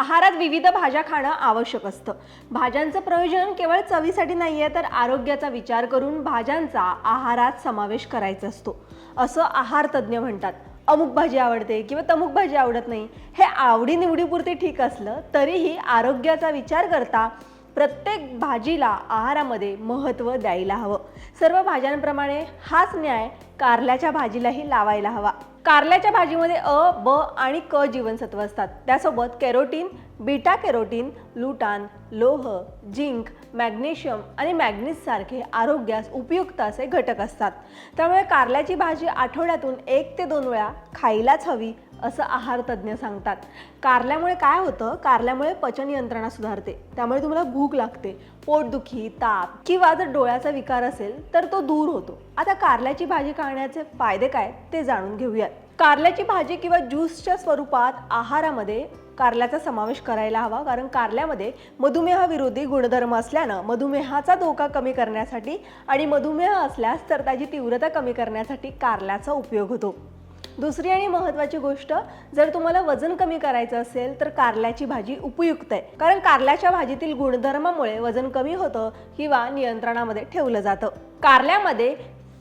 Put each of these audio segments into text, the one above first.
आहारात विविध भाज्या खाणं आवश्यक असतं. भाज्यांचं प्रयोजन केवळ चवीसाठी नाही आहे तर आरोग्याचा विचार करून भाज्यांचा आहारात समावेश करायचा असतो. असं आहार तज्ज्ञ म्हणतात. अमुक भाजी आवडते किंवा तमुक भाजी आवडत नाही हे आवडीनिवडीपुरते ठीक असलं तरीही आरोग्याचा विचार करता प्रत्येक भाजीला आहारामध्ये महत्त्व द्यायला हवं. सर्व भाज्यांप्रमाणे हाच न्याय कारल्याच्या भाजीलाही लावायला हवा. कारल्याच्या भाजीमध्ये अ ब आणि क जीवनसत्व असतात. त्यासोबत कॅरोटीन बीटा कॅरोटीन लुटान लोह झिंक मॅग्नेशियम आणि मॅग्नीज सारखे आरोग्यास उपयुक्त असे घटक असतात. त्यामुळे कारल्याची भाजी आठवड्यातून एक ते दोन वेळा खायलाच हवी असं आहार तज्ज्ञ सांगतात. कारल्यामुळे काय होतं? कारल्यामुळे पचन यंत्रणा सुधारते. त्यामुळे तुम्हाला भूक लागते पोटदुखी ताप किंवा जर डोळ्याचा विकार असेल तर तो दूर होतो. आता कारल्याची भाजी खाण्याचे फायदे काय? ते जाणून घेऊयात. कारल्याची भाजी किंवा ज्यूसच्या स्वरूपात आहारामध्ये कारल्याचा समावेश करायला हवा कारण कारल्यामध्ये मधुमेहाविरोधी गुणधर्म असल्यानं मधुमेहाचा धोका कमी करण्यासाठी आणि मधुमेह असल्यास तर त्याची तीव्रता कमी करण्यासाठी कारल्याचा उपयोग होतो. दुसरी आणि महत्त्वाची गोष्ट जर तुम्हाला वजन कमी करायचं असेल तर कारल्याची भाजी उपयुक्त आहे. कारण कारल्याच्या भाजीतील गुणधर्मामुळे वजन कमी होतं किंवा नियंत्रणामध्ये ठेवलं जातं. कारल्यामध्ये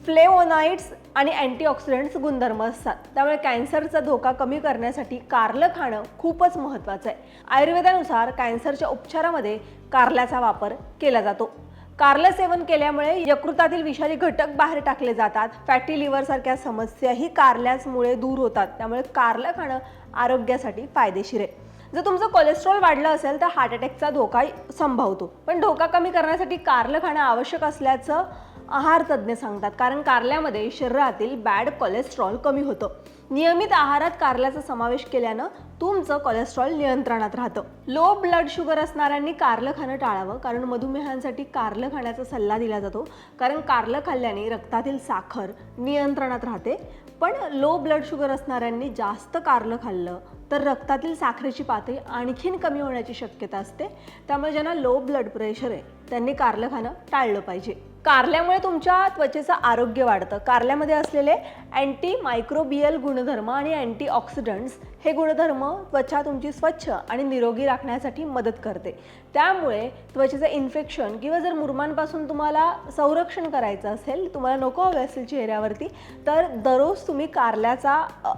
फ्लेवोनाइड्स आणि अँटीऑक्सिडंट्स गुणधर्म असतात. त्यामुळे कॅन्सरचा धोका कमी करण्यासाठी कारलं खाणं खूपच महत्त्वाचं आहे. आयुर्वेदानुसार कॅन्सरच्या उपचारामध्ये कारल्याचा वापर केला जातो. कारलं सेवन केल्यामुळे यकृतातील विषारी घटक बाहेर टाकले जातात. फॅटी लिव्हर सारख्या समस्याही कारल्याचमुळे दूर होतात. त्यामुळे कारलं खाणं आरोग्यासाठी फायदेशीर आहे. जर तुमचं कोलेस्ट्रॉल वाढलं असेल तर हार्ट अटॅकचा धोका संभवतो. पण धोका कमी करण्यासाठी कारलं खाणं आवश्यक असल्याचं आहार तज्ज्ञ सांगतात कारण कारल्यामध्ये शरीरातील बॅड कोलेस्ट्रॉल कमी होतं. नियमित आहारात कारल्याचा समावेश केल्यानं तुमचं कोलेस्ट्रॉल नियंत्रणात राहतं. लो ब्लड शुगर असणाऱ्यांनी कारलं खाणं टाळावं कारण मधुमेहांसाठी कारलं खाण्याचा सल्ला दिला जातो. कारण कारलं खाल्ल्याने रक्तातील साखर नियंत्रणात राहते. पण लो ब्लड शुगर असणाऱ्यांनी जास्त कारलं खाल्लं तर रक्तातील साखरेची पातळी आणखीन कमी होण्याची शक्यता असते. त्यामुळे ज्यांना लो ब्लड प्रेशर आहे त्यांनी कारलं खाणं टाळलं पाहिजे. कारल्यामुळे तुमच्या त्वचेचं आरोग्य वाढतं. कारल्यामध्ये असलेले अँटी मायक्रोबियल गुणधर्म आणि अँटी ऑक्सिडंट्स हे गुणधर्म त्वचा तुमची स्वच्छ आणि निरोगी राखण्यासाठी मदत करते. त्यामुळे त्वचेचं इन्फेक्शन किंवा जर मुरमांपासून तुम्हाला संरक्षण करायचं असेल तुम्हाला नको हवे असेल चेहऱ्यावरती तर दररोज तुम्ही कारल्याचा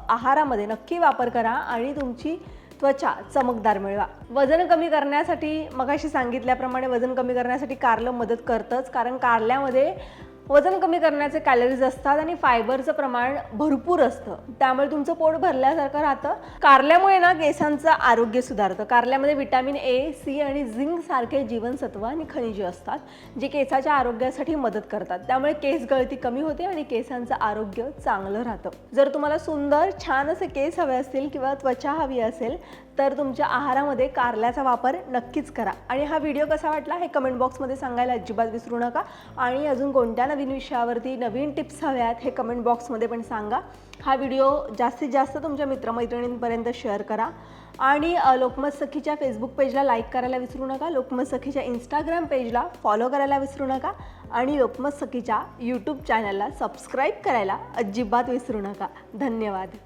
आहारामध्ये नक्की वापर करा आणि तुमची त्वचा चमकदार मिळवा. वजन कमी करण्यासाठी मगाशी सांगितल्याप्रमाणे वजन कमी करण्यासाठी कारलं मदत करतंच कारण कारल्यामध्ये वजन कमी करण्याचे कॅलरीज असतात आणि फायबरचं प्रमाण भरपूर असतं. त्यामुळे तुमचं पोट भरल्यासारखं राहतं. कारल्यामुळे ना केसांचं आरोग्य सुधारतं. कारल्यामध्ये विटॅमिन ए सी आणि झिंक सारखे जीवनसत्व आणि खनिजे असतात जे केसाच्या आरोग्यासाठी मदत करतात. त्यामुळे केस गळती कमी होते आणि केसांचं आरोग्य चांगलं राहतं. जर तुम्हाला सुंदर छान असे केस हवे असतील किंवा त्वचा हवी असेल तर तुमच्या आहारामध्ये कारल्याचा वापर नक्कीच करा. आणि हा व्हिडिओ कसा वाटला हे कमेंट बॉक्समध्ये सांगायला अजिबात विसरू नका. आणि अजून कोणत्या नवीन विषयावरती नवीन टिप्स हव्यात हे कमेंट बॉक्समध्ये पण सांगा. हा व्हिडिओ जास्तीत जास्त तुमच्या मित्रमैत्रिणींपर्यंत शेअर करा. आणि लोकमत सखीच्या फेसबुक पेजला लाईक करायला विसरू नका. लोकमत सखीच्या इंस्टाग्राम पेजला फॉलो करायला विसरू नका. आणि लोकमत सखीच्या यूट्यूब चॅनलला सबस्क्राईब करायला अजिबात विसरू नका. धन्यवाद.